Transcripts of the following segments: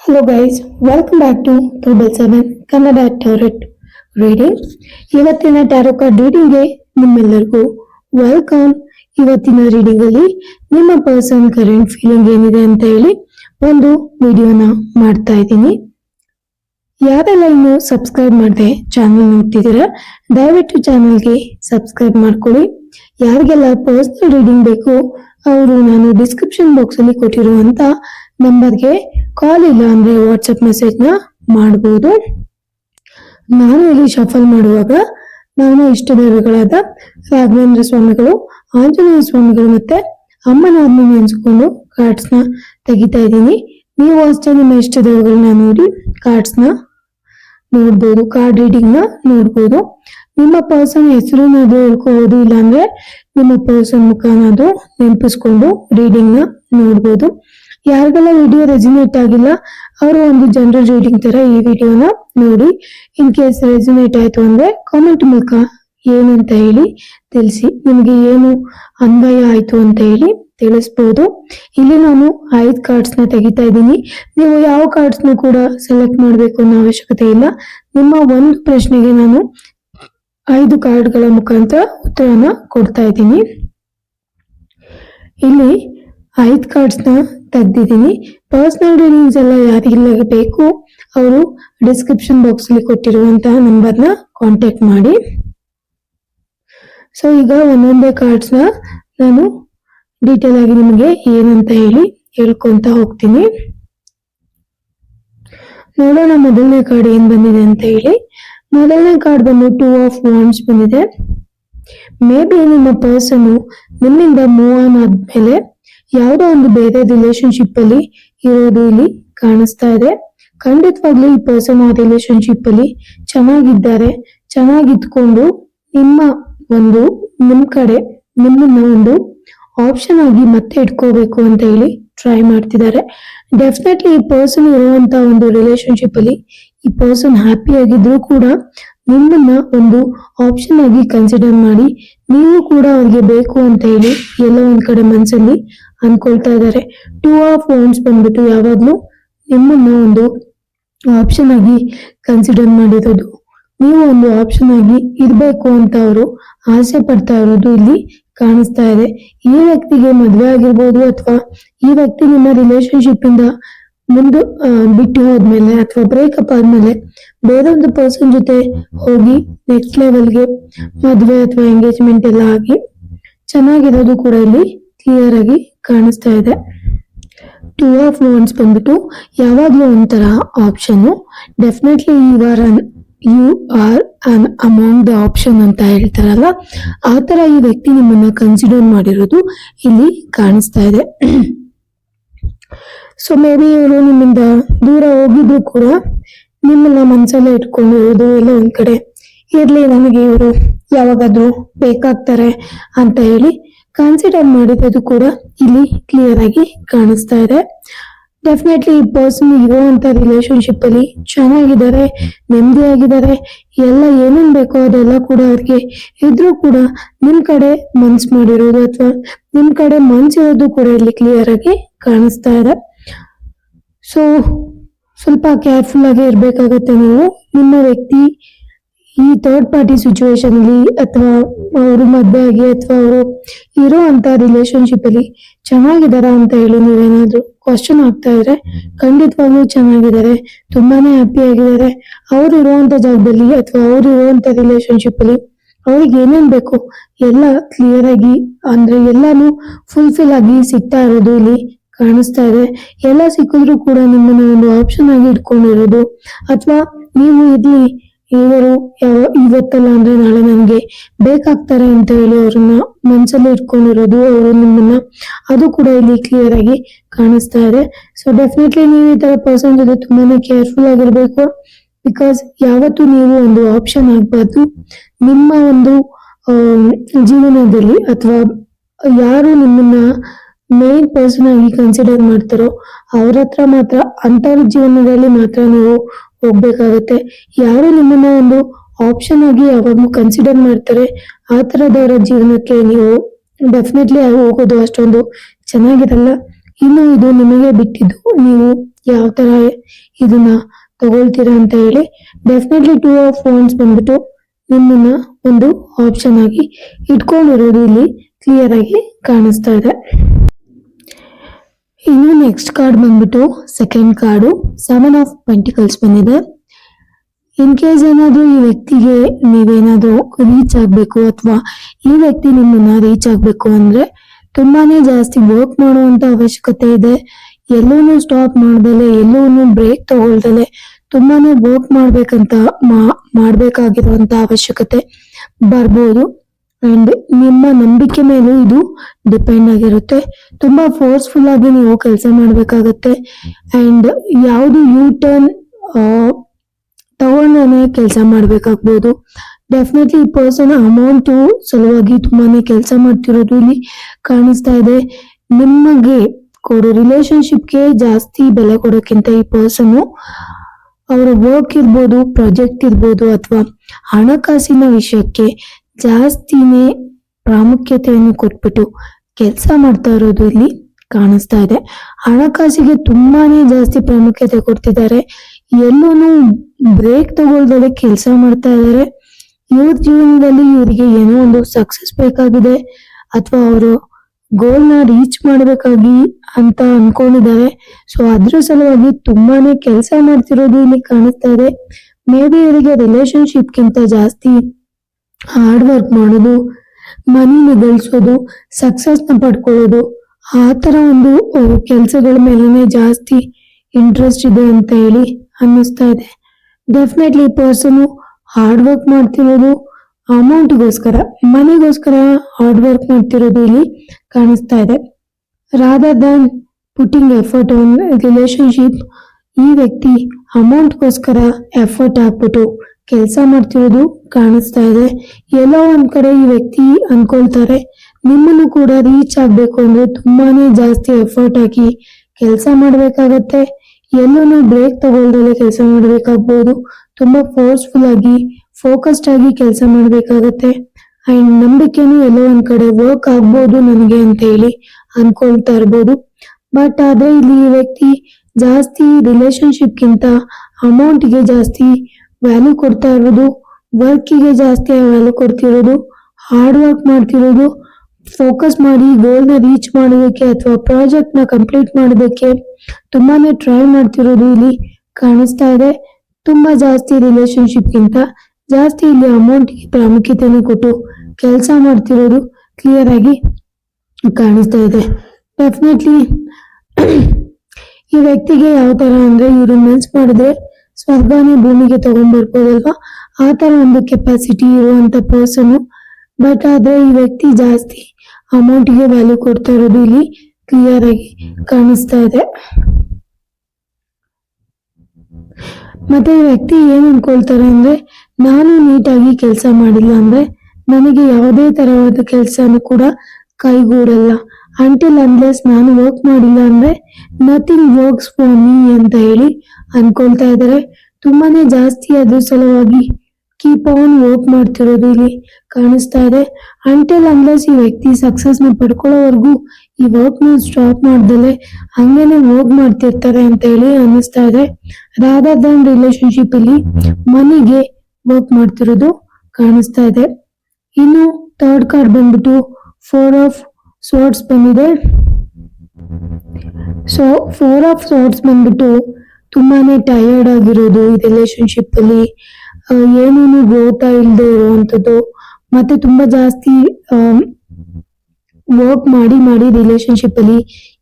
Hello guys welcome back to triple seven Kannada tarot reading ಇವತ್ತಿನ tarot card ರೀಡಿಂಗ್ಗೆ ನಿಮ್ಮೆಲ್ಲರಿಗೂ welcome ಇವತ್ತಿನ reading ಅಲ್ಲಿ ನಿಮ್ಮ ಪರ್ಸನ್ ಕರೆಂಟ್ ಫೀಲಿಂಗ್ ಏನಿದೆ ಅಂತ ಹೇಳಿ ಒಂದು ವಿಡಿಯೋನ ಮಾಡ್ತಾ ಇದ್ದೀನಿ. ಯಾರೆಲ್ಲ ಇನ್ನು ಸಬ್ಸ್ಕ್ರೈಬ್ ಮಾಡದೆ ಚಾನಲ್ ನೋಡ್ತಿದ್ದೀರಾ, ದಯವಿಟ್ಟು ಚಾನಲ್ಗೆ ಸಬ್ಸ್ಕ್ರೈಬ್ ಮಾಡ್ಕೊಳ್ಳಿ. ಯಾರಿಗೆಲ್ಲ ಪರ್ಸನಲ್ ರೀಡಿಂಗ್ ಬೇಕು, ಅವರು ನಾನು ಡಿಸ್ಕ್ರಿಪ್ಷನ್ ಬಾಕ್ಸಲ್ಲಿ ಅಲ್ಲಿ ಕೊಟ್ಟಿರುವಂತ ನಂಬರ್ಗೆ ಕಾಲ್ ಇಲ್ಲ ಅಂದ್ರೆ ವಾಟ್ಸಪ್ ಮೆಸೇಜ್ ಮಾಡ್ಬೋದು. ನಾನು ಇಲ್ಲಿ ಶಫಲ್ ಮಾಡುವಾಗ ನಾನು ಇಷ್ಟ ದೇವರುಗಳಾದ ರಾಘವೇಂದ್ರ ಸ್ವಾಮಿಗಳು, ಆಂಜನೇಯ ಸ್ವಾಮಿಗಳು ಮತ್ತೆ ಅಮ್ಮನವ್ರನ್ನ ನೆನೆಸ್ಕೊಂಡು ಕಾರ್ಡ್ಸ್ನ ತೆಗಿತಾ ಇದ್ದೀನಿ. ನೀವು ಅಷ್ಟೇ ನಿಮ್ಮ ಇಷ್ಟ ದೇವಗಳನ್ನ ನೋಡಿ ಕಾರ್ಡ್ಸ್ನ ನೋಡ್ಬೋದು ಕಾರ್ಡ್ ರೀಡಿಂಗ್ನ ನೋಡ್ಬೋದು. ನಿಮ್ಮ ಪರ್ಸನ್ ಹೆಸರನ್ನಾದ್ರೂ ಹೇಳ್ಕೋಬಹುದು ಇಲ್ಲಾಂದ್ರೆ ನಿಮ್ಮ ಪರ್ಸನ್ ಮುಖನಾದ್ರೂ ನೆನಪಿಸ್ಕೊಂಡು ರೀಡಿಂಗ್ನ ನೋಡ್ಬೋದು. ಯಾರಿಗೆಲ್ಲ ವಿಡಿಯೋ ರೆಸಿನೇಟ್ ಆಗಿಲ್ಲ, ಅವರು ಒಂದು ಜನರಲ್ ರೀಡಿಂಗ್ ತರ ಈ ವಿಡಿಯೋನ ನೋಡಿ. ಇನ್ ಕೇಸ್ ರೆಸಿನೇಟ್ ಆಯ್ತು ಅಂದ್ರೆ ಕಾಮೆಂಟ್ ಮೂಲಕ ಏನಂತ ಹೇಳಿ ತಿಳಿಸಿ. ನಿಮ್ಗೆ ಏನು ಅನ್ವಯ ಆಯ್ತು ಅಂತ ಹೇಳಿ ತಿಳಿಸ್ಬೋದು. ಇಲ್ಲಿ ನಾನು ಐದು ಕಾರ್ಡ್ಸ್ನ ತೆಗಿತಾ ಇದ್ದೀನಿ. ನೀವು ಯಾವ ಕಾರ್ಡ್ಸ್ನ ಕೂಡ ಸೆಲೆಕ್ಟ್ ಮಾಡಬೇಕು ಅನ್ನೋ ಅವಶ್ಯಕತೆ ಇಲ್ಲ. ನಿಮ್ಮ ಒಂದು ಪ್ರಶ್ನೆಗೆ ನಾನು ಐದು ಕಾರ್ಡ್ಗಳ ಮುಖಾಂತರ ಉತ್ತರನ ಕೊಡ್ತಾ ಇದ್ದೀನಿ. ಇಲ್ಲಿ ಐದು ಕಾರ್ಡ್ಸ್ನ ತೆಗ್ದಿದ್ದೀನಿ ಪರ್ಸನಲ್ ಡೀಟೇಲ್ಸ್ ಎಲ್ಲ ಯಾರಿಗೆಲ್ಲ ಬೇಕು, ಅವರು ಡಿಸ್ಕ್ರಿಪ್ಷನ್ ಬಾಕ್ಸ್ ಅಲ್ಲಿ ಕೊಟ್ಟಿರುವಂತಹ ನಂಬರ್ನ ಕಾಂಟ್ಯಾಕ್ಟ್ ಮಾಡಿ. ಸೊ ಈಗ ಒಂದೊಂದೇ ಕಾರ್ಡ್ಸ್ನ ನಾನು ಡೀಟೇಲ್ ಆಗಿ ನಿಮಗೆ ಏನಂತ ಹೇಳಿ ಹೇಳ್ಕೊಂತ ಹೋಗ್ತೀನಿ. ನೋಡೋಣ ಮೊದಲನೇ ಕಾರ್ಡ್ ಏನ್ ಬಂದಿದೆ ಅಂತ ಹೇಳಿ. ಮೊದಲನೇ ಕಾರ್ಡ್ ಬಂದು ಟೂ ಆಫ್ ವಾಂಡ್ಸ್ ಬಂದಿದೆ. ಮೇ ಬಿ ನಿಮ್ಮ ಪರ್ಸನ್ ನಿಮ್ಮಿಂದ ಮೂವ್ ಆನ್ ಆದ್ಮೇಲೆ ಯಾವುದೋ ಒಂದು ಬೇರೆ ರಿಲೇಶನ್ಶಿಪ್ ಅಲ್ಲಿ ಇರೋದು ಇಲ್ಲಿ ಕಾಣಿಸ್ತಾ ಇದೆ. ಖಂಡಿತವಾಗ್ಲೂ ಈ ಪರ್ಸನ್ ಆ ರಿಲೇಶನ್ಶಿಪ್ ಅಲ್ಲಿ ಚೆನ್ನಾಗಿದ್ದಾರೆ. ಚೆನ್ನಾಗಿದ್ಕೊಂಡು ನಿಮ್ಮ ಒಂದು ನಿಮ್ ಕಡೆ ನಿಮ್ಮನ್ನ ಒಂದು ಆಪ್ಷನ್ ಆಗಿ ಮತ್ತೆ ಇಟ್ಕೋಬೇಕು ಅಂತ ಹೇಳಿ ಟ್ರೈ ಮಾಡ್ತಿದ್ದಾರೆ. ಡೆಫಿನೆಟ್ಲಿ ಈ ಪರ್ಸನ್ ಇರುವಂತ ಒಂದು ರಿಲೇಶನ್ಶಿಪ್ ಅಲ್ಲಿ ಈ ಪರ್ಸನ್ ಹ್ಯಾಪಿ ಆಗಿದ್ರು ಕೂಡ ನಿಮ್ಮನ್ನ ಒಂದು ಆಪ್ಷನ್ ಆಗಿ ಕನ್ಸಿಡರ್ ಮಾಡಿ, ನೀವು ಕೂಡ ಅವ್ರಿಗೆ ಬೇಕು ಅಂತ ಹೇಳಿ ಎಲ್ಲೋ ಒಂದ್ ಕಡೆ ಮನ್ಸಲ್ಲಿ ಅನ್ಕೊಳ್ತಾ ಇದ್ದಾರೆ. ಟೂ ಆಫ್ ವಾಂಡ್ಸ್ ಬಂದ್ಬಿಟ್ಟು ಯಾವಾಗಲೂ ನಿಮ್ಮನ್ನ ಒಂದು ಆಪ್ಷನ್ ಆಗಿ ಕನ್ಸಿಡರ್ ಮಾಡಿರೋದು. ನೀವು ಒಂದು ಆಪ್ಷನ್ ಆಗಿ ಇರಬೇಕು ಅಂತ ಅವರು ಆಸೆ ಪಡ್ತಾ ಇರೋದು ಇಲ್ಲಿ ಕಾಣಿಸ್ತಾ ಇದೆ. ಈ ವ್ಯಕ್ತಿಗೆ ಮದುವೆ ಆಗಿರ್ಬೋದು ಅಥವಾ ಈ ವ್ಯಕ್ತಿ ನಿಮ್ಮ ರಿಲೇಶನ್ಶಿಪ್ ಇಂದ ಮುಂದೆ ಬಿಟ್ಟು ಹೋದ್ಮೇಲೆ ಅಥವಾ ಬ್ರೇಕಪ್ ಆದ್ಮೇಲೆ ಬೇರೊಂದು ಪರ್ಸನ್ ಜೊತೆ ಹೋಗಿ ನೆಕ್ಸ್ಟ್ ಲೆವೆಲ್ಗೆ ಮದುವೆ ಅಥವಾ ಎಂಗೇಜ್ಮೆಂಟ್ ಎಲ್ಲ ಆಗಿ ಚೆನ್ನಾಗಿರೋದು ಕೂಡ ಇಲ್ಲಿ ಕ್ಲಿಯರ್ ಆಗಿ ಕಾಣಿಸ್ತಾ ಇದೆ. ಟೂ ಆಫ್ ಮೋನ್ಸ್ ಬಂದ್ಬಿಟ್ಟು ಯಾವಾಗಲೂ ಒಂಥರ option definitely you are an you are an amount the option ಅಂತ ಹೇಳ್ತಾರಲ್ಲ ಆ ಥರ ಈ ವ್ಯಕ್ತಿ ನಿಮ್ಮನ್ನ ಕನ್ಸಿಡರ್ ಮಾಡಿರೋದು ಇಲ್ಲಿ ಕಾಣಿಸ್ತಾ ಇದೆ. ಸೊ ಮೇ ಬಿ ಇವರು ನಿಮ್ಮಿಂದ ದೂರ ಹೋಗಿದ್ರು ಕೂಡ ನಿಮ್ಮನ್ನ ಮನ್ಸಲ್ಲೇ ಇಟ್ಕೊಂಡಿರೋದು ಎಲ್ಲ ಒಂದ್ ಕಡೆ. ಇರ್ಲಿ, ನನಗೆ ಇವರು ಯಾವಾಗಾದ್ರೂ ಬೇಕಾಗ್ತಾರೆ ಅಂತ ಹೇಳಿ ಕನ್ಸಿಡರ್ ಮಾಡಿರೋದು ಕೂಡ ಇಲ್ಲಿ ಕ್ಲಿಯರ್ ಆಗಿ ಕಾಣಿಸ್ತಾ ಇದೆ. ಡೆಫಿನೆಟ್ಲಿ ಈ ಪರ್ಸನ್ ಇರುವಂತ ರಿಲೇಶನ್ಶಿಪ್ ಅಲ್ಲಿ ಚೆನ್ನಾಗಿದ್ದಾರೆ ನೆಮ್ಮದಿಯಾಗಿದ್ದಾರೆ ಎಲ್ಲ ಏನೇನ್ ಬೇಕೋ ಅದೆಲ್ಲ ಕೂಡ ಅವ್ರಿಗೆ ಇದ್ರೂ ಕೂಡ ನಿಮ್ ಕಡೆ ಮನ್ಸ್ ಮಾಡಿರೋದು ಅಥವಾ ನಿಮ್ ಕಡೆ ಮನ್ಸಿರೋದು ಕೂಡ ಇಲ್ಲಿ ಕ್ಲಿಯರ್ ಆಗಿ ಕಾಣಿಸ್ತಾ ಇದೆ. ಸೊ ಸ್ವಲ್ಪ ಕೇರ್ಫುಲ್ ಆಗಿ ಇರ್ಬೇಕಾಗತ್ತೆ ನೀವು. ನಿಮ್ಮ ವ್ಯಕ್ತಿ ಈ ಥರ್ಡ್ ಪಾರ್ಟಿ ಸಿಚುವೇಶನ್ ಅಲ್ಲಿ ಅಥವಾ ಅವರು ಮದ್ವೆ ಆಗಿ ಅಥವಾ ಅವರು ಇರೋ ಅಂತ ರಿಲೇಶನ್ಶಿಪ್ ಅಲ್ಲಿ ಚೆನ್ನಾಗಿದಾರಾ ಅಂತ ಹೇಳಿ ನೀವೇನಾದ್ರೂ ಕ್ವಶನ್ ಆಗ್ತಾ ಇದ್ರೆ ಖಂಡಿತವಾಗ್ಲೂ ಚೆನ್ನಾಗಿದ್ದಾರೆ, ತುಂಬಾನೇ ಹ್ಯಾಪಿ ಆಗಿದ್ದಾರೆ. ಅವ್ರು ಇರುವಂತ ಜಾಗದಲ್ಲಿ ಅಥವಾ ಅವ್ರು ಇರುವಂತ ರಿಲೇಶನ್ಶಿಪ್ ಅಲ್ಲಿ ಅವ್ರಿಗೆ ಏನೇನ್ ಬೇಕು ಎಲ್ಲ ಕ್ಲಿಯರ್ ಆಗಿ, ಅಂದ್ರೆ ಎಲ್ಲಾನು ಫುಲ್ಫಿಲ್ ಆಗಿ ಸಿಗ್ತಾ ಇರೋದು ಇಲ್ಲಿ ಕಾಣಿಸ್ತಾ ಇದೆ. ಎಲ್ಲ ಸಿಕ್ಕಿದ್ರು ಕೂಡ ನಿಮ್ಮನ್ನ ಒಂದು ಆಪ್ಷನ್ ಆಗಿ ಇಟ್ಕೊಂಡಿರೋದು. ಅಥವಾ ನೀವು ಇರ್ಲಿ ಇವರು ಇವತ್ತಲ್ಲ ಅಂದ್ರೆ ನಾಳೆ ನನಗೆ ಬೇಕಾಗ್ತಾರೆ ಅಂತ ಹೇಳಿ ಅವ್ರನ್ನ ಮನ್ಸಲ್ಲಿ ಇಟ್ಕೊಂಡಿರೋದು, ಅವರು ನಿಮ್ಮನ್ನ ಅದು ಕೂಡ ಇಲ್ಲಿ ಕ್ಲಿಯರ್ ಆಗಿ ಕಾಣಿಸ್ತಾ ಇದೆ. ಸೊ ಡೆಫಿನೆಟ್ಲಿ ನೀವು ಈ ತರ ಪರ್ಸನ್ ಜೊತೆ ತುಂಬಾನೇ ಕೇರ್ಫುಲ್ ಆಗಿರ್ಬೇಕು. ಬಿಕಾಸ್ ಯಾವತ್ತು ನೀವು ಒಂದು ಆಪ್ಷನ್ ಆಗ್ಬಾರ್ದು. ನಿಮ್ಮ ಒಂದು ಜೀವನದಲ್ಲಿ ಅಥವಾ ಯಾರು ನಿಮ್ಮನ್ನ ಮೇನ್ ಪರ್ಸನ್ ಆಗಿ ಕನ್ಸಿಡರ್ ಮಾಡ್ತಾರೋ, ಅವ್ರ ಹತ್ರ ಮಾತ್ರ ಅಂತವ್ರ ಜೀವನದಲ್ಲಿ ಮಾತ್ರ ನೀವು ಹೋಗ್ಬೇಕಾಗತ್ತೆ. ಯಾರು ನಿಮ್ಮನ್ನ ಒಂದು ಆಪ್ಷನ್ ಆಗಿ ಯಾವಾಗ್ಲೂ ಕನ್ಸಿಡರ್ ಮಾಡ್ತಾರೆ. ಆ ತರದವರ ಜೀವನಕ್ಕೆ ನೀವು ಡೆಫಿನೆಟ್ಲಿ ಹೋಗೋದು ಅಷ್ಟೊಂದು ಚೆನ್ನಾಗಿರಲ್ಲ. ಇನ್ನು ಇದು ನಿಮಗೆ ಬಿಟ್ಟಿದ್ದು ನೀವು ಯಾವ ತರ ಇದನ್ನ ತಗೊಳ್ತೀರಾ ಅಂತ ಹೇಳಿ ಡೆಫಿನೆಟ್ಲಿ ಟೂ ಆಫ್ ಫೋನ್ಸ್ ಬಂದ್ಬಿಟ್ಟು ನಿಮ್ಮನ್ನ ಒಂದು ಆಪ್ಷನ್ ಆಗಿ ಇಟ್ಕೊಂಡಿರೋದು ಇಲ್ಲಿ ಕ್ಲಿಯರ್ ಆಗಿ ಕಾಣಿಸ್ತಾ ಇದೆ. ಇನ್ನು ನೆಕ್ಸ್ಟ್ ಕಾರ್ಡ್ ಬಂದ್ಬಿಟ್ಟು second card seven of pentacles ಬಂದಿದೆ. ಇನ್ ಕೇಸ್ ಏನಾದ್ರೂ ಈ ವ್ಯಕ್ತಿಗೆ ನೀವೇನಾದ್ರೂ ರೀಚ್ ಆಗ್ಬೇಕು ಅಥವಾ ಈ ವ್ಯಕ್ತಿ ನಿಮ್ಮನ್ನ ರೀಚ್ ಆಗ್ಬೇಕು ಅಂದ್ರೆ ತುಂಬಾನೇ ಜಾಸ್ತಿ ವರ್ಕ್ ಮಾಡುವಂತ ಅವಶ್ಯಕತೆ ಇದೆ. ಎಲ್ಲೂನು ಸ್ಟಾಪ್ ಮಾಡ್ದಲೆ, ಎಲ್ಲೂನು ಬ್ರೇಕ್ ತಗೊಳ್ದಲೆ ತುಂಬಾನೇ ವರ್ಕ್ ಮಾಡ್ಬೇಕಂತ ಮಾಡ್ಬೇಕಾಗಿರುವಂತ ಅವಶ್ಯಕತೆ ಬರ್ಬೋದು. ಅಂಡ್ ನಿಮ್ಮ ನಂಬಿಕೆ ಮೇಲೂ ಇದು ಡಿಪೆಂಡ್ ಆಗಿರುತ್ತೆ. ತುಂಬಾ ಫೋರ್ಸ್ಫುಲ್ ಆಗಿ ನೀವು ಕೆಲಸ ಮಾಡ್ಬೇಕಾಗತ್ತೆ. ಅಂಡ್ ಯಾವುದು ಯೂ ಟರ್ನ್ ತಗೊಂಡೇ ಕೆಲಸ ಮಾಡ್ಬೇಕಾಗ್ಬೋದು. ಡೆಫಿನೆಟ್ಲಿ ಈ ಪರ್ಸನ್ ಅಮೌಂಟು ಸಲುವಾಗಿ ತುಂಬಾನೇ ಕೆಲಸ ಮಾಡ್ತಿರೋದು ಇಲ್ಲಿ ಕಾಣಿಸ್ತಾ ಇದೆ. ನಿಮಗೆ ಕೊಡೋ ರಿಲೇಶನ್ಶಿಪ್ಗೆ ಜಾಸ್ತಿ ಬೆಲೆ ಕೊಡೋಕ್ಕಿಂತ ಈ ಪರ್ಸನ್ನು ಅವರ ವರ್ಕ್ ಇರ್ಬೋದು ಪ್ರಾಜೆಕ್ಟ್ ಇರ್ಬೋದು ಅಥವಾ ಹಣಕಾಸಿನ ವಿಷಯಕ್ಕೆ ಜಾಸ್ತಿನೇ ಪ್ರಾಮುಖ್ಯತೆಯನ್ನು ಕೊಟ್ಬಿಟ್ಟು ಕೆಲಸ ಮಾಡ್ತಾ ಇರೋದು ಇಲ್ಲಿ ಕಾಣಿಸ್ತಾ ಇದೆ. ಹಣಕಾಸಿಗೆ ತುಂಬಾನೇ ಜಾಸ್ತಿ ಪ್ರಾಮುಖ್ಯತೆ ಕೊಡ್ತಿದ್ದಾರೆ. ಎಲ್ಲೂನು ಬ್ರೇಕ್ ತಗೊಳ್ದಲೆ ಕೆಲಸ ಮಾಡ್ತಾ ಇದ್ದಾರೆ ಇವ್ರ ಜೀವನದಲ್ಲಿ ಇವರಿಗೆ ಏನೋ ಒಂದು ಸಕ್ಸಸ್ ಬೇಕಾಗಿದೆ ಅಥವಾ ಅವರು ಗೋಲ್ನ ರೀಚ್ ಮಾಡಬೇಕಾಗಿ ಅಂತ ಅನ್ಕೊಂಡಿದ್ದಾರೆ. ಸೊ ಅದ್ರ ಸಲುವಾಗಿ ತುಂಬಾನೇ ಕೆಲಸ ಮಾಡ್ತಿರೋದು ಇಲ್ಲಿ ಕಾಣಿಸ್ತಾ ಇದೆ. ಮೇ ಬಿ ಇವರಿಗೆ ರಿಲೇಶನ್ಶಿಪ್ ಗಿಂತ ಜಾಸ್ತಿ ಹಾರ್ಡ್ ವರ್ಕ್ ಮಾಡೋದು ಮನಿನ ಗಳಿಸೋದು ಸಕ್ಸಸ್ನ ಪಡ್ಕೊಳ್ಳೋದು, ಆ ತರ ಒಂದು ಕೆಲಸಗಳ ಮೇಲೆನೆ ಜಾಸ್ತಿ ಇಂಟ್ರೆಸ್ಟ್ ಇದೆ ಅಂತ ಹೇಳಿ ಅನ್ನಿಸ್ತಾ ಇದೆ. ಡೆಫಿನೆಟ್ಲಿ ಪರ್ಸನ್ ಹಾರ್ಡ್ ವರ್ಕ್ ಮಾಡ್ತಿರೋದು ಅಮೌಂಟ್ಗೋಸ್ಕರ ಮನೆಗೋಸ್ಕರ ಹಾರ್ಡ್ ವರ್ಕ್ ಮಾಡ್ತಿರೋದು ಇಲ್ಲಿ ಕಾಣಿಸ್ತಾ ಇದೆ. Rather than putting effort on relationship ಈ ವ್ಯಕ್ತಿ ಅಮೌಂಟ್ಗೋಸ್ಕರ ಎಫರ್ಟ್ ಹಾಕ್ಬಿಟ್ಟು ಕೆಲಸ ಮಾಡ್ತಿರೋದು ಕಾಣಿಸ್ತಾ ಇದೆ. ಎಲ್ಲೋ ಒಂದ್ ಕಡೆ ಈ ವ್ಯಕ್ತಿ ಅಂದ್ಕೊಳ್ತಾರೆ ನಿಮ್ಮನ್ನು ಕೂಡ ರೀಚ್ ಆಗ್ಬೇಕು ಅಂದ್ರೆ ತುಂಬಾನೇ ಜಾಸ್ತಿ ಎಫರ್ಟ್ ಹಾಕಿ ಕೆಲಸ ಮಾಡ್ಬೇಕಾಗತ್ತೆ. ಎಲ್ಲೂ ಬ್ರೇಕ್ ತಗೊಳ್ದಲ್ಲೇ ಕೆಲಸ ಮಾಡಬೇಕಾಗ್ಬೋದು. ತುಂಬಾ ಫೋರ್ಸ್ಫುಲ್ ಆಗಿ ಫೋಕಸ್ಡ್ ಆಗಿ ಕೆಲಸ ಮಾಡಬೇಕಾಗತ್ತೆ. ಅಂಡ್ ನಂಬಿಕೆನೂ ಎಲ್ಲೋ ಒಂದು ಕಡೆ ವರ್ಕ್ ಆಗ್ಬೋದು ನನಗೆ ಅಂತ ಹೇಳಿ ಅನ್ಕೊಳ್ತಾ ಇರ್ಬೋದು. ಬಟ್ ಆದ್ರೆ ಇಲ್ಲಿ ವ್ಯಕ್ತಿ ಜಾಸ್ತಿ ರಿಲೇಶನ್ಶಿಪ್ಗಿಂತ ಗಿಂತ ಅಮೌಂಟ್ಗೆ ಜಾಸ್ತಿ ವ್ಯಾಲ್ಯೂ ಕೊಡ್ತಾ ಇರೋದು ವರ್ಕಿಗೆ ಜಾಸ್ತಿ ವ್ಯಾಲ್ಯೂ ಕೊಡ್ತಿರೋದು ಹಾರ್ಡ್ ವರ್ಕ್ ಮಾಡ್ತಿರೋದು ಫೋಕಸ್ ಮಾಡಿ ಗೋಲ್ನ ರೀಚ್ ಮಾಡೋದಕ್ಕೆ ಅಥವಾ ಪ್ರಾಜೆಕ್ಟ್ನ ಕಂಪ್ಲೀಟ್ ಮಾಡೋದಕ್ಕೆ ತುಂಬಾನೇ ಟ್ರೈ ಮಾಡ್ತಿರೋದು ಇಲ್ಲಿ ಕಾಣಿಸ್ತಾ ಇದೆ. ತುಂಬಾ ಜಾಸ್ತಿ ರಿಲೇಶನ್ಶಿಪ್ ಗಿಂತ ಜಾಸ್ತಿ ಇಲ್ಲಿ ಅಮೌಂಟ್ಗೆ ಪ್ರಾಮುಖ್ಯತೆಯನ್ನು ಕೊಟ್ಟು ಕೆಲಸ ಮಾಡ್ತಿರೋದು ಕ್ಲಿಯರ್ ಆಗಿ ಕಾಣಿಸ್ತಾ ಇದೆ. ಡೆಫಿನೆಟ್ಲಿ ಈ ವ್ಯಕ್ತಿಗೆ ಯಾವ ತರ ಅಂದ್ರೆ ಇವರು ಮೆನ್ಸ್ ಮಾಡಿದ್ರೆ ಸ್ವರ್ಗನೇ ಭೂಮಿಗೆ ತಗೊಂಡ್ಬರ್ಬೋದಲ್ವಾ ಆ ತರ ಒಂದು ಕೆಪಾಸಿಟಿ ಇರುವಂತ ಪರ್ಸನ್ ಬಟ್ ಆದ್ರೆ ಈ ವ್ಯಕ್ತಿ ಜಾಸ್ತಿ ಅಮೌಂಟ್ಗೆ ವ್ಯಾಲ್ಯೂ ಕೊಡ್ತಾ ಇರೋದು ಇಲ್ಲಿ ಕ್ಲಿಯರ್ ಆಗಿ ಕಾಣಿಸ್ತಾ ಇದೆ. ಮತ್ತೆ ಈ ವ್ಯಕ್ತಿ ಏನ್ ಅನ್ಕೊಳ್ತಾರೆ ಅಂದ್ರೆ, ನಾನು ನೀಟಾಗಿ ಕೆಲಸ ಮಾಡಿಲ್ಲ ಅಂದ್ರೆ ನನಗೆ ಯಾವುದೇ ತರವಾದ ಕೆಲಸನೂ ಕೂಡ ಕೈಗೂಡಲ್ಲ. ಅಂಟಿಲ್ ಅನ್ಲೆಸ್ ನಾನು ವರ್ಕ್ ಮಾಡಿಲ್ಲ ಅಂದ್ರೆ ನಥಿಂಗ್ ವರ್ಕ್ಸ್ ಫಾರ್ ಮೀ ಅಂತ ಹೇಳಿ ಅನ್ಕೊಳ್ತಾ ಇದ್ದಾರೆ. ತುಂಬಾನೇ ಜಾಸ್ತಿ ಅದ್ರ ಸಲುವಾಗಿ ಕೀಪ್ ಆನ್ ವರ್ಕ್ ಮಾಡ್ತಿರೋದು ಇಲ್ಲಿ ಕಾಣಿಸ್ತಾ ಇದೆ. ಅಂಟಿಲ್ ಅನ್ಲೆಸ್ ಈ ವ್ಯಕ್ತಿ ಸಕ್ಸಸ್ನ ಪಡ್ಕೊಳ್ಳೋವರೆಗೂ ಈ ವರ್ಕ್ನ ಸ್ಟಾಪ್ ಮಾಡ್ದಲೆ ಹಂಗೇನೆ ವರ್ಕ್ ಮಾಡ್ತಿರ್ತಾರೆ ಅಂತ ಹೇಳಿ ಅನ್ನಿಸ್ತಾ ಇದೆ. ರಾದರ್ ದನ್ ರಿಲೇಶನ್ಶಿಪ್ ಅಲ್ಲಿ ಮನಿಗೆ ವರ್ಕ್ ಮಾಡ್ತಿರೋದು ಕಾಣಿಸ್ತಾ ಇದೆ. ಇನ್ನು ಥರ್ಡ್ ಕಾರ್ಡ್ ಬಂದ್ಬಿಟ್ಟು ಫೋರ್ ಆಫ್ ಸೋರ್ಟ್ಸ್ ಬಂದಿದೆ. ಸೊ ಫೋರ್ ಆಫ್ ಸೋರ್ಟ್ಸ್ ಬಂದ್ಬಿಟ್ಟು ತುಂಬಾನೇ ಟಯರ್ಡ್ ಆಗಿರೋದು ಈ ರಿಲೇಶನ್ಶಿಪ್ ಅಲ್ಲಿ. ಏನೇನು ಗ್ರೋತ ಇಲ್ಲದೆ ಇರುವಂತದ್ದು ಮತ್ತೆ ತುಂಬಾ ಜಾಸ್ತಿ ವರ್ಕ್ ಮಾಡಿ ಮಾಡಿ ರಿಲೇಶನ್ಶಿಪ್ ಅಲ್ಲಿ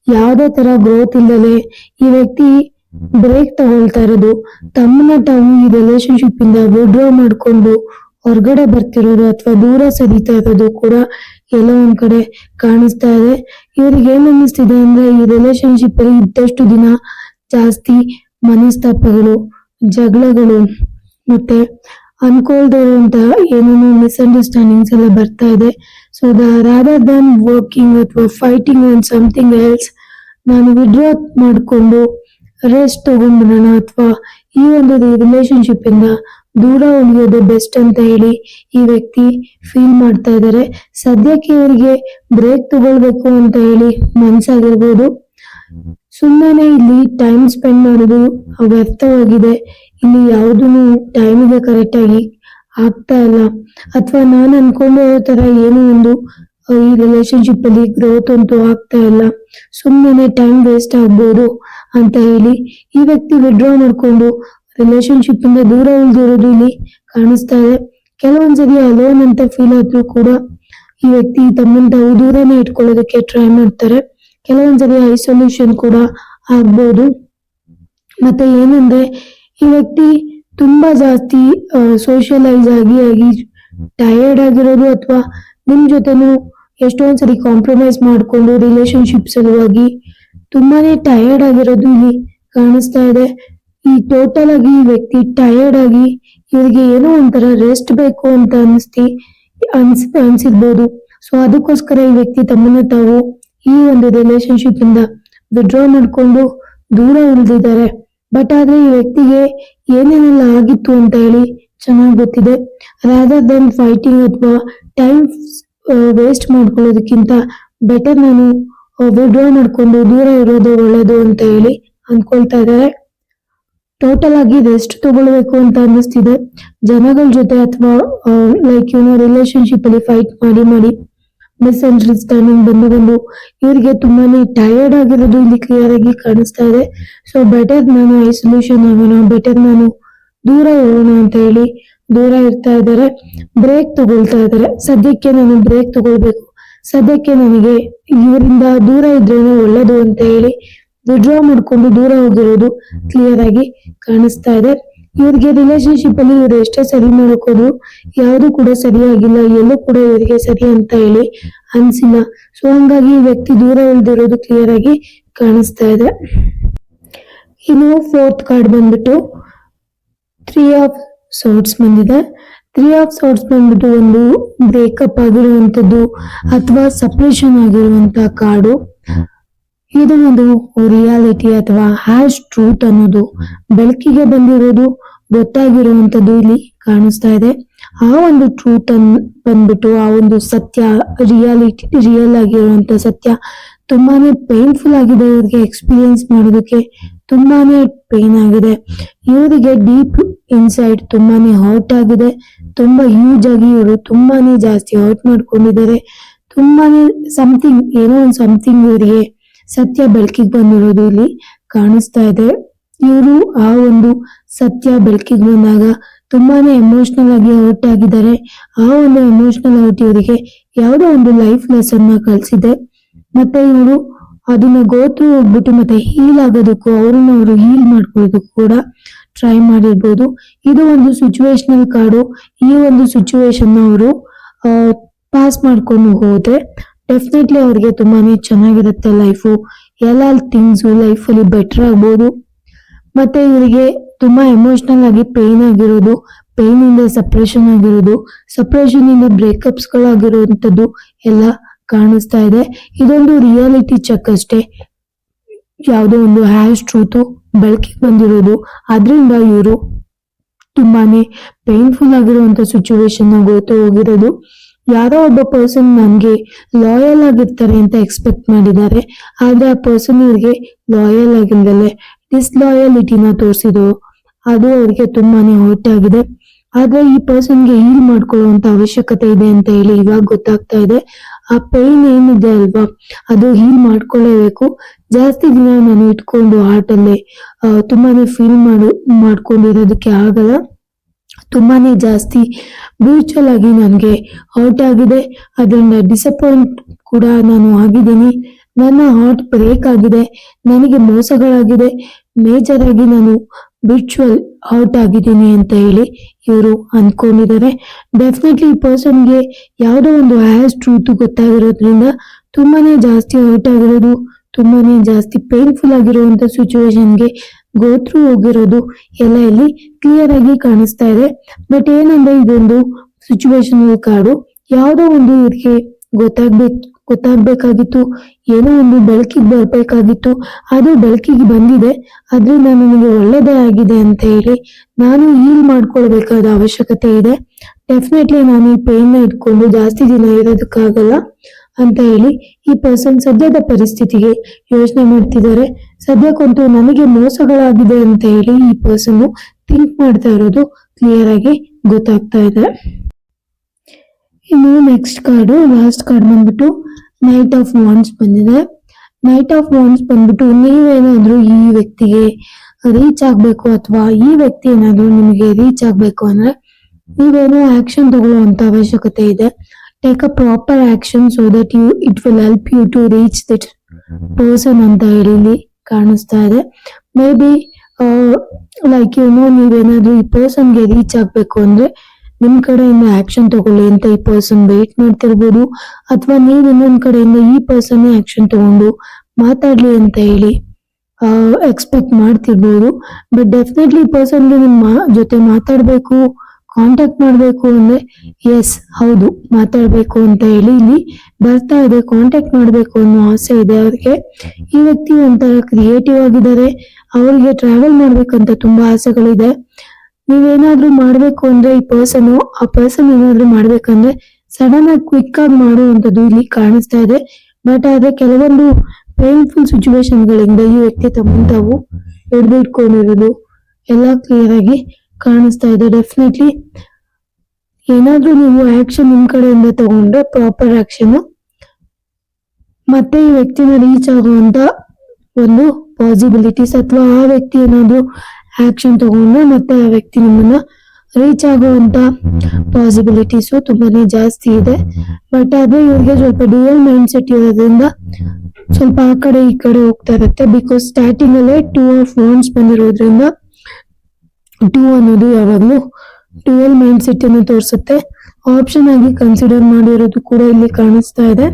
ಯಾವುದೇ ತರ ಗ್ರೋತ್ ಇಲ್ಲದೆ ಈ ವ್ಯಕ್ತಿ ಬ್ರೇಕ್ ತಗೊಳ್ತಾ ಇರೋದು, ತಮ್ಮನ್ನ ತಾವು ಈ ರಿಲೇಶನ್ಶಿಪ್ ಇಂದ ವಿಡ್ರಾ ಮಾಡ್ಕೊಂಡು ಹೊರಗಡೆ ಬರ್ತಿರೋದು ಅಥವಾ ದೂರ ಸರಿತಾ ಇರೋದು ಕೂಡ ಎಲ್ಲ ಒಂದ್ ಕಡೆ ಕಾಣಿಸ್ತಾ ಇದೆ. ಇವ್ರಿಗೆ ಏನ್ ಅನ್ನಿಸ್ತಿದೆ ಅಂದ್ರೆ ಈ ರಿಲೇಶನ್ಶಿಪ್ ಅಲ್ಲಿ ಇದ್ದಷ್ಟು ದಿನ ಜಾಸ್ತಿ ಮನಸ್ತಾಪಗಳು, ಜಗಳಗಳು ಮತ್ತೆ ಅನ್ಕೊಳ್ದೇ ಇರುವಂತಹ ಏನೇನೋ ಮಿಸ್ಅಂಡರ್ಸ್ಟ್ಯಾಂಡಿಂಗ್ಸ್ ಎಲ್ಲ ಬರ್ತಾ ಇದೆ. So the rather than working ಅಥವಾ ಫೈಟಿಂಗ್ ಆನ್ ಸಮಥಿಂಗ್ ಎಲ್ಸ್ ನಾನು ವಿಡ್ರಾ ಮಾಡಿಕೊಂಡು ರೆಸ್ಟ್ ತಗೊಂಡ್ಬಿಡೋಣ ಅಥವಾ ಈ ಒಂದು ರಿಲೇಶನ್ಶಿಪ್ ಇಂದ ದೂರ ಉಳಿಯೋದು ಬೆಸ್ಟ್ ಅಂತ ಹೇಳಿ ಈ ವ್ಯಕ್ತಿ ಫೀಲ್ ಮಾಡ್ತಾ ಇದ್ದಾರೆ. ಸದ್ಯಕ್ಕೆ ಇವರಿಗೆ ಬ್ರೇಕ್ ತಗೊಳ್ಬೇಕು ಅಂತ ಹೇಳಿ ಮನ್ಸಾಗಿರ್ಬೋದು. ಸುಮ್ಮನೆ ಇಲ್ಲಿ ಟೈಮ್ ಸ್ಪೆಂಡ್ ಮಾಡೋದು ವ್ಯರ್ಥವಾಗಿದೆ. ಇಲ್ಲಿ ಯಾವುದೂ ಟೈಮಿಗೆ ಕರೆಕ್ಟಾಗಿ ಆಗ್ತಾ ಇಲ್ಲ. ಅಥವಾ ನಾನು ಅನ್ಕೊಂಡಿರೋ ತರ ಏನೋ ಒಂದು ಈ ರಿಲೇಶನ್ಶಿಪ್ ಅಲ್ಲಿ ಗ್ರೋತ್ ಅಂತೂ ಆಗ್ತಾ ಇಲ್ಲ. ಸುಮ್ಮನೆ ಟೈಮ್ ವೇಸ್ಟ್ ಆಗ್ಬೋದು ಅಂತ ಹೇಳಿ ಈ ವ್ಯಕ್ತಿ ವಿಡ್ರಾ ಮಾಡ್ಕೊಂಡು ರಿಲೇಶನ್ಶಿಪ್ ಇಂದ ದೂರ ಉಳಿದಿರೋದು ಇಲ್ಲಿ ಕಾಣಿಸ್ತಾ ಇದೆ. ಕೆಲವೊಂದ್ಸರಿ ಅಲೋನ್ ಅಂತ ಫೀಲ್ ಆದ್ರೂ ಕೂಡ ಈ ವ್ಯಕ್ತಿ ತಮ್ಮನ್ನ ತಾವು ದೂರನೇ ಇಟ್ಕೊಳ್ಳೋದಕ್ಕೆ ಟ್ರೈ ಮಾಡ್ತಾರೆ. ಕೆಲವೊಂದ್ಸರಿ ಐಸೋಲೇಷನ್ ಕೂಡ ಆಗ್ಬೋದು. ಮತ್ತೆ ಏನಂದ್ರೆ ಈ ವ್ಯಕ್ತಿ ತುಂಬಾ ಜಾಸ್ತಿ ಸೋಷಿಯಲೈಸ್ ಆಗಿ ಆಗಿ ಟಯರ್ಡ್ ಆಗಿರೋದು ಅಥವಾ ನಿಮ್ ಜೊತೆನೂ ಎಷ್ಟೊಂದ್ ಸರಿ ಕಾಂಪ್ರಮೈಸ್ ಮಾಡ್ಕೊಂಡು ರಿಲೇಶನ್ಶಿಪ್ ಸಲುವಾಗಿ ತುಂಬಾನೇ ಟಯರ್ಡ್ ಆಗಿರೋದು ಇಲ್ಲಿ ಕಾಣಿಸ್ತಾ ಇದೆ. ಈ ಟೋಟಲ್ ಆಗಿ ಈ ವ್ಯಕ್ತಿ ಟಯರ್ಡ್ ಆಗಿ ಇವರಿಗೆ ಏನೋ ಒಂಥರ ರೆಸ್ಟ್ ಬೇಕು ಅಂತ ಅನಿಸ್ತಿ ಅನ್ಸ್, ಅನ್ಸಿರ್ಬೋದು. ಸೊ ಅದಕ್ಕೋಸ್ಕರ ಈ ವ್ಯಕ್ತಿ ತಮ್ಮನ್ನ ತಾವು ಈ ಒಂದು ರಿಲೇಶನ್ಶಿಪ್ ಇಂದ ವಿಡ್ರಾ ಮಾಡ್ಕೊಂಡು ದೂರ ಉಳಿದಿದ್ದಾರೆ. ಬಟ್ ಆದ್ರೆ ಈ ವ್ಯಕ್ತಿಗೆ ಏನೇನೆಲ್ಲ ಆಗಿತ್ತು ಅಂತ ಹೇಳಿ ಚೆನ್ನಾಗಿ ಗೊತ್ತಿದೆ. ರಾದರ್ ದೆನ್ ಫೈಟಿಂಗ್ ಅಥವಾ ಟೈಮ್ ವೇಸ್ಟ್ ಮಾಡ್ಕೊಳ್ಳೋದಕ್ಕಿಂತ ಬೆಟರ್ ನಾನು ವಿಡ್ರಾ ಮಾಡ್ಕೊಂಡು ದೂರ ಇರೋದು ಒಳ್ಳೇದು ಅಂತ ಹೇಳಿ ಅನ್ಕೊಳ್ತಾ ಇದ್ದಾರೆ. ಟೋಟಲ್ ಆಗಿ ರೆಸ್ಟ್ ತಗೊಳ್ಬೇಕು ಅಂತ ಅನ್ನಿಸ್ತಿದೆ. ಜನಗಳ ಜೊತೆ ಅಥವಾ ಲೈಕ್ ಏನೋ ರಿಲೇಶನ್ಶಿಪ್ ಅಲ್ಲಿ ಫೈಟ್ ಮಾಡಿ ಮಾಡಿ. ಮಿಸ್ಅಂಡರ್ಸ್ಟ್ಯಾಂಡಿಂಗ್ ಬಂದು ಬಂದು ಇವರಿಗೆ ತುಂಬಾನೇ ಟಯರ್ಡ್ ಆಗಿರೋದು ಇಲ್ಲಿ ಕ್ಲಿಯರ್ ಆಗಿ ಕಾಣಿಸ್ತಾ ಇದೆ. ಸೊ ಬೆಟರ್ ನಾನು ಐಸೊಲ್ಯೂಷನ್ ಆಗೋಣ ಬೆಟರ್ ನಾನು ದೂರ ಹೋಗೋಣ ಅಂತ ಹೇಳಿ ದೂರ ಇರ್ತಾ ಇದ್ದಾರೆ. ಬ್ರೇಕ್ ತಗೊಳ್ತಾ ಇದ್ದಾರೆ. ಸದ್ಯಕ್ಕೆ ನಾನು ಬ್ರೇಕ್ ತಗೊಳ್ಬೇಕು. ಸದ್ಯಕ್ಕೆ ನನಗೆ ಇವರಿಂದ ದೂರ ಇದ್ರೇನೆ ಒಳ್ಳೇದು ಅಂತ ಹೇಳಿ ವಿಡ್ರಾ ಮಾಡ್ಕೊಂಡು ದೂರ ಹೋಗಿರೋದು ಕ್ಲಿಯರ್ ಆಗಿ ಕಾಣಿಸ್ತಾ ಇದೆ. ಇವ್ರಿಗೆ ರಿಲೇಶನ್ಶಿಪ್ ಅಲ್ಲಿ ಇವ್ರು ಎಷ್ಟೇ ಸರಿ ಮಾಡ್ಕೋದು ಯಾವುದು ಕೂಡ ಸರಿಯಾಗಿಲ್ಲ, ಎಲ್ಲೂ ಕೂಡ ಇವರಿಗೆ ಸರಿ ಅಂತ ಹೇಳಿ ಅನ್ಸಿಲ್ಲ. ಸೊ ಹಂಗಾಗಿ ಈ ವ್ಯಕ್ತಿ ದೂರ ಉಳಿದಿರೋದು ಕ್ಲಿಯರ್ ಆಗಿ ಕಾಣಿಸ್ತಾ ಇದೆ. ಇನ್ನು ಫೋರ್ತ್ ಕಾರ್ಡ್ ಬಂದ್ಬಿಟ್ಟು ತ್ರೀ ಆಫ್ ಸೌಟ್ಸ್ ಬಂದಿದೆ. ತ್ರೀ ಆಫ್ ಸೌಟ್ಸ್ ಬಂದ್ಬಿಟ್ಟು ಒಂದು ಬ್ರೇಕಪ್ ಆಗಿರುವಂತದ್ದು ಅಥವಾ ಸಪ್ರೇಷನ್ ಆಗಿರುವಂತಹ ಕಾರ್ಡು ಇದು ಒಂದು ರಿಯಾಲಿಟಿ ಅಥವಾ ಹ್ಯಾಶ್ ಟ್ರೂತ್ ಅನ್ನೋದು. ಬೆಳಕಿಗೆ ಬಂದಿರೋದು ಗೊತ್ತಾಗಿರುವಂತದ್ದು ಇಲ್ಲಿ ಕಾಣಿಸ್ತಾ ಇದೆ. ಆ ಒಂದು ಟ್ರೂತ್ ಅನ್ ಬಂದ್ಬಿಟ್ಟು, ಆ ಒಂದು ಸತ್ಯ ರಿಯಾಲಿಟಿ ರಿಯಲ್ ಆಗಿರುವಂತ ಸತ್ಯ ತುಂಬಾನೇ ಪೇನ್ಫುಲ್ ಆಗಿದೆ. ಇವರಿಗೆ ಎಕ್ಸ್ಪೀರಿಯನ್ಸ್ ಮಾಡೋದಕ್ಕೆ ತುಂಬಾನೇ ಪೇನ್ ಆಗಿದೆ. ಇವರಿಗೆ ಡೀಪ್ ಇನ್ಸೈಡ್ ತುಂಬಾನೇ ಹರ್ಟ್ ಆಗಿದೆ. ತುಂಬಾ ಹ್ಯೂಜ್ ಆಗಿ ಇವರು ತುಂಬಾನೇ ಜಾಸ್ತಿ ಹರ್ಟ್ ಮಾಡ್ಕೊಂಡಿದ್ದಾರೆ. ತುಂಬಾನೇ ಸಮಥಿಂಗ್ ಏನೋ ಒಂದು ಸಮಥಿಂಗ್ ಇವರಿಗೆ ಸತ್ಯ ಬೆಳಕಿಗೆ ಬಂದಿರೋದು ಇಲ್ಲಿ ಕಾಣಿಸ್ತಾ ಇದೆ. ಇವರು ಆ ಒಂದು ಸತ್ಯ ಬೆಳಕಿಗೆ ಬಂದಾಗ ತುಂಬಾನೇ ಎಮೋಷನಲ್ ಆಗಿ ಔಟ್ ಆಗಿದ್ದಾರೆ ಆ ಒಂದು ಎಮೋಷನಲ್ ಔಟ್ ಇವರಿಗೆ ಯಾವುದೋ ಒಂದು ಲೈಫ್ ಲೆಸನ್ನ ಕಲಿಸಿದೆ ಮತ್ತೆ ಇವರು ಅದನ್ನ ಗೋತು ಹೋಗ್ಬಿಟ್ಟು ಮತ್ತೆ ಹೀಲ್ ಆಗೋದಕ್ಕೂ ಅವ್ರನ್ನ ಅವರು ಹೀಲ್ ಮಾಡ್ಕೊಳ್ಳೋದಕ್ಕೂ ಕೂಡ ಟ್ರೈ ಮಾಡಿರ್ಬೋದು. ಇದು ಒಂದು ಸಿಚುವೇಶನಲ್ ಕಾರ್ಡು ಈ ಒಂದು ಸಿಚುವೇಶನ್ ಅವರು ಪಾಸ್ ಮಾಡ್ಕೊಂಡು ಹೋದ್ರೆ ಡೆಫಿನೆಟ್ಲಿ ಅವ್ರಿಗೆ ತುಂಬಾನೇ ಚೆನ್ನಾಗಿರುತ್ತೆ ಲೈಫು ಎಲ್ಲ ಥಿಂಗ್ಸ್ ಲೈಫ್ ಅಲ್ಲಿ ಬೆಟರ್ ಆಗ್ಬೋದು. ಮತ್ತೆ ಇವರಿಗೆ ತುಂಬಾ ಎಮೋಷನಲ್ ಆಗಿ ಪೇನ್ ಆಗಿರೋದು ಪೇನ್ ಇಂದ ಸಪ್ರೇಷನ್ ಆಗಿರೋದು ಸಪ್ರೇಷನ್ ಇಂದ ಬ್ರೇಕಪ್ಸ್ ಗಳಾಗಿರುವಂತದ್ದು ಎಲ್ಲ ಕಾಣಿಸ್ತಾ ಇದೆ. ಇದೊಂದು ರಿಯಾಲಿಟಿ ಚೆಕ್ ಅಷ್ಟೇ. ಯಾವುದೋ ಒಂದು ಹ್ಯಾಶ್ ಟ್ರೂತು ಬೆಳಕಿಗೆ ಬಂದಿರೋದು. ಅದರಿಂದ ಇವರು ತುಂಬಾನೇ ಪೇನ್ಫುಲ್ ಆಗಿರುವಂತ ಸಿಚುವೇಶನ್ ಗೊತ್ತು ಹೋಗಿರೋದು. ಯಾರೋ ಒಬ್ಬ ಪರ್ಸನ್ ನಮಗೆ ಲಾಯಲ್ ಆಗಿರ್ತಾರೆ ಅಂತ ಎಕ್ಸ್ಪೆಕ್ಟ್ ಮಾಡಿದ್ದಾರೆ. ಆದ್ರೆ ಆ ಪರ್ಸನ್ ಇವ್ರಿಗೆ ಲಾಯಲ್ ಆಗಿಲ್ದಲೆ ಡಿಸ್ಲಾಯಲಿಟಿನ ತೋರಿಸಿದ್ರು. ಅದು ಅವ್ರಿಗೆ ತುಂಬಾನೇ ಆಗಿದೆ. ಆದ್ರೆ ಈ ಪರ್ಸನ್ಗೆ ಹೀಲ್ ಮಾಡ್ಕೊಳ್ಳುವಂತ ಅವಶ್ಯಕತೆ ಇದೆ ಅಂತ ಹೇಳಿ ಇವಾಗ ಗೊತ್ತಾಗ್ತಾ ಇದೆ. ಆ ಪೈನ್ ಏನಿದೆ ಅಲ್ವಾ? ಅದು ಹೀಲ್ ಮಾಡ್ಕೊಳ್ಳೇಬೇಕು ಜಾಸ್ತಿ ದಿನ ನಾನು ಇಟ್ಕೊಂಡು ಹಾರ್ಟ್ ಅಲ್ಲೇ ಆ, ತುಂಬಾನೇ ಫೀಲ್ ಮಾಡು ಮಾಡ್ಕೊಂಡಿರೋದಕ್ಕೆ ಆಗಲ್ಲ. ತುಂಬಾನೇ ಜಾಸ್ತಿ ಮ್ಯೂಚುವಲ್ ಆಗಿ ನನಗೆ ಔಟ್ ಆಗಿದೆ. ಅದರಿಂದ ಡಿಸಪಾಯಿಂಟ್ ಕೂಡ ನಾನು ಆಗಿದ್ದೀನಿ. ನನ್ನ ಹಾರ್ಟ್ ಬ್ರೇಕ್ ಆಗಿದೆ. ನನಗೆ ಮೋಸಗಳಾಗಿದೆ. ಮೇಜರ್ ಆಗಿ ನಾನು ವಿರ್ಚುವಲ್ ಔಟ್ ಆಗಿದ್ದೀನಿ ಅಂತ ಹೇಳಿ ಇವರು ಅಂದ್ಕೊಂಡಿದ್ದಾರೆ ಡೆಫಿನೆಟ್ಲಿ ಈ ಪರ್ಸನ್ಗೆ ಯಾವುದೋ ಒಂದು ಹ್ಯಾಸ್ ಟ್ರೂತ್ ಗೊತ್ತಾಗಿರೋದ್ರಿಂದ ತುಂಬಾನೇ ಜಾಸ್ತಿ ಔಟ್ ಆಗಿರೋದು, ತುಂಬಾನೇ ಜಾಸ್ತಿ ಪೇನ್ಫುಲ್ ಆಗಿರುವಂತ ಸಿಚುವೇಶನ್ಗೆ ಗೋತ್ರು ಹೋಗಿರೋದು ಎಲ್ಲ ಇಲ್ಲಿ ಕ್ಲಿಯರ್ ಆಗಿ ಕಾಣಿಸ್ತಾ ಇದೆ. ಬಟ್ ಏನಂದ್ರೆ ಇದೊಂದು ಸಿಚುವೇಶನ್ ಕಾರ್ಡು ಯಾವುದೋ ಒಂದು ಇವ್ರಿಗೆ ಗೊತ್ತಾಗ್ಬೇಕು, ಗೊತ್ತಾಗ್ಬೇಕಾಗಿತ್ತು. ಏನೋ ಒಂದು ಬೆಳಕಿಗೆ ಬರಬೇಕಾಗಿತ್ತು. ಅದು ಬೆಳಕಿಗೆ ಬಂದಿದೆ. ಅದರಿಂದ ನನಗೆ ಒಳ್ಳೇದೇ ಆಗಿದೆ ಅಂತ ಹೇಳಿ ನಾನು ಹೀಲ್ ಮಾಡ್ಕೊಳ್ಬೇಕಾದ ಅವಶ್ಯಕತೆ ಇದೆ. ಡೆಫಿನೆಟ್ಲಿ ನಾನು ಈ ಪೇನ್ನ ಇಟ್ಕೊಂಡು ಜಾಸ್ತಿ ದಿನ ಇರೋದಕ್ಕಾಗಲ್ಲ. ಅಂತ ಹೇಳಿ ಈ ಪರ್ಸನ್ ಸದ್ಯದ ಪರಿಸ್ಥಿತಿಗೆ ಯೋಚನೆ ಮಾಡ್ತಿದ್ದಾರೆ. ಸದ್ಯಕ್ಕಂತೂ ನನಗೆ ಮೋಸಗಳಾಗಿದೆ ಅಂತ ಹೇಳಿ ಈ ಪರ್ಸನ್ ಥಿಂಕ್ ಮಾಡ್ತಾ ಇರೋದು ಕ್ಲಿಯರ್ ಆಗಿ ಗೊತ್ತಾಗ್ತಾ ಇದೆ. ಇನ್ನು ನೆಕ್ಸ್ಟ್ ಕಾರ್ಡು ಲಾಸ್ಟ್ ಕಾರ್ಡ್ ಬಂದ್ಬಿಟ್ಟು ನೈಟ್ ಆಫ್ ವಾನ್ಸ್ ಬಂದಿದೆ. ನೈಟ್ ಆಫ್ ವಾನ್ಸ್ ಬಂದ್ಬಿಟ್ಟು ನೀವೇನಾದ್ರೂ ಈ ವ್ಯಕ್ತಿಗೆ ರೀಚ್ ಆಗ್ಬೇಕು ಅಥವಾ ಈ ವ್ಯಕ್ತಿ ಏನಾದ್ರೂ ನಿಮಗೆ ರೀಚ್ ಆಗ್ಬೇಕು ಅಂದ್ರೆ ನೀವೇನೋ ಆಕ್ಷನ್ ತಗೊಳ್ಳುವಂತ ಅವಶ್ಯಕತೆ ಇದೆ. Take a proper action so that you it will help you to reach that person ಅಂತ ಹೇಳಿ ಇಲ್ಲಿ ಕಾಣಿಸ್ತಾ ಇದೆ. ಮೇ ಬಿ ಲೈಕ್ ಏನೋ ನೀವೇನಾದ್ರೂ ಈ ಪರ್ಸನ್ಗೆ ರೀಚ್ ಆಗ್ಬೇಕು ಅಂದ್ರೆ ನಿಮ್ ಕಡೆಯಿಂದ ಆಕ್ಷನ್ ತಗೊಳ್ಳಿ ಅಂತ ಈ ಪರ್ಸನ್ ವೇಟ್ ಮಾಡ್ತಿರ್ಬೋದು. ಅಥವಾ ನೀವು ಇನ್ನೊಂದ್ ಕಡೆಯಿಂದ ಈ ಪರ್ಸನ್ ಆಕ್ಷನ್ ತಗೊಂಡು ಮಾತಾಡ್ಲಿ ಅಂತ ಹೇಳಿ ಎಕ್ಸ್ಪೆಕ್ಟ್ ಮಾಡ್ತಿರ್ಬೋದು. ಬಟ್ ಡೆಫಿನೆಟ್ಲಿ ಪರ್ಸನ್ಗೆ ನಿಮ್ಮ ಜೊತೆ ಮಾತಾಡ್ಬೇಕು. ಕಾಂಟ್ಯಾಕ್ಟ್ ಮಾಡಬೇಕು ಅಂದ್ರೆ ಎಸ್ ಹೌದು, ಮಾತಾಡಬೇಕು ಅಂತ ಹೇಳಿ ಇಲ್ಲಿ ಬರ್ತಾ ಇದೆ ಕಾಂಟ್ಯಾಕ್ಟ್ ಮಾಡಬೇಕು ಅನ್ನೋ ಆಸೆ ಇದೆ ಅವ್ರಿಗೆ. ಈ ವ್ಯಕ್ತಿ ಒಂಥರ ಕ್ರಿಯೇಟಿವ್ ಆಗಿದ್ದಾರೆ, ಅವ್ರಿಗೆ ಟ್ರಾವೆಲ್ ಮಾಡ್ಬೇಕಂತ ತುಂಬಾ ಆಸೆಗಳಿದೆ. ನೀವೇನಾದ್ರೂ ಮಾಡ್ಬೇಕು ಅಂದ್ರೆ ಈ ಪರ್ಸನ್ ಆ ಪರ್ಸನ್ ಏನಾದ್ರೂ ಮಾಡ್ಬೇಕಂದ್ರೆ ಸಡನ್ ಆಗಿ ಕ್ವಿಕ್ ಆಗಿ ಮಾಡುವಂತದ್ದು ಇಲ್ಲಿ ಕಾಣಿಸ್ತಾ ಇದೆ. ಬಟ್ ಆದ್ರೆ ಕೆಲವೊಂದು ಪೇನ್ಫುಲ್ ಸಿಚುವೇಶನ್ಗಳಿಂದ ಈ ವ್ಯಕ್ತಿ ತಮ್ಮನ್ನು ತಾವು ಎಲ್ಲ ಕ್ಲಿಯರ್ ಆಗಿ ಕಾಣಿಸ್ತಾ ಇದೆ. ಡೆಫಿನೆಟ್ಲಿ ಏನಾದ್ರೂ ನೀವು ಆಕ್ಷನ್ ನಿಮ್ ಕಡೆಯಿಂದ ತಗೊಂಡ್ರೆ ಪ್ರಾಪರ್ ಆಕ್ಷನ್ ಮತ್ತೆ ಈ ವ್ಯಕ್ತಿನ ರೀಚ್ ಆಗುವಂತ ಒಂದು ಪಾಸಿಬಿಲಿಟೀಸ್ ಅಥವಾ ಆ ವ್ಯಕ್ತಿ ಏನಾದ್ರು ಆಕ್ಷನ್ ತಗೊಂಡ್ರೆ ಮತ್ತೆ ಆ ವ್ಯಕ್ತಿ ನಿಮ್ಮನ್ನ ರೀಚ್ ಆಗುವಂತ ಪಾಸಿಬಿಲಿಟೀಸು ತುಂಬಾನೇ ಜಾಸ್ತಿ ಇದೆ. ಬಟ್ ಅದೇ ಇವ್ರಿಗೆ ಸ್ವಲ್ಪ ಡ್ಯೂಯಲ್ ಮೈಂಡ್ ಸೆಟ್ ಇರೋದ್ರಿಂದ ಸ್ವಲ್ಪ ಆ ಕಡೆ ಈ ಕಡೆ ಹೋಗ್ತಾ ಇರುತ್ತೆ. ಬಿಕಾಸ್ ಸ್ಟಾರ್ಟಿಂಗ್ ಅಲ್ಲೇ ಟೂ ಆಫ್ ಫೋನ್ಸ್ ಬಂದಿರೋದ್ರಿಂದ ಟೂ ಅನ್ನೋದು ಯಾವಾಗ್ಲೂ ಟುವೆಲ್ ಮೈಂಡ್ ಸೆಟ್ ಅನ್ನು ತೋರಿಸುತ್ತೆ. ಆಪ್ಷನ್ ಆಗಿ ಕನ್ಸಿಡರ್ ಮಾಡಿರೋದು ಕೂಡ ಇಲ್ಲಿ ಕಾಣಿಸ್ತಾ ಇದೆ.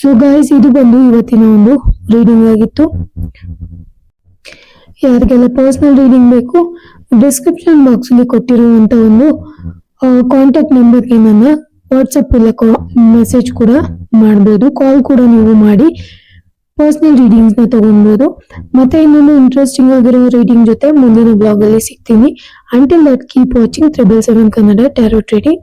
ಸೊ ಗೈಸ್ ಇದು ಬಂದು ಇವತ್ತಿನ ಒಂದು ರೀಡಿಂಗ್ ಆಗಿತ್ತು. ಯಾರಿಗೆಲ್ಲ ಪರ್ಸನಲ್ ರೀಡಿಂಗ್ ಬೇಕು ಡಿಸ್ಕ್ರಿಪ್ಷನ್ ಬಾಕ್ಸ್ ಅಲ್ಲಿ ಕೊಟ್ಟಿರುವಂತ ಒಂದು ಕಾಂಟ್ಯಾಕ್ಟ್ ನಂಬರ್ಗೆ ನನ್ನ ವಾಟ್ಸಪ್ ಇಲ್ಲ ಮೆಸೇಜ್ ಕೂಡ ಮಾಡಬಹುದು ಕಾಲ್ ಕೂಡ ನೀವು ಮಾಡಿ. ಪರ್ಸನಲ್ ರೀಡಿಂಗ್ಸ್ನ ತಗೊಳ್ಬೋದು ಮತ್ತೆ ಇನ್ನೊಂದು ಇಂಟ್ರೆಸ್ಟಿಂಗ್ ಆಗಿರೋ ರೀಡಿಂಗ್ ಜೊತೆ ಮುಂದಿನ ಬ್ಲಾಗ್ ಅಲ್ಲಿ ಸಿಗ್ತೀನಿ. Until that keep watching triple seven Kannada tarot trading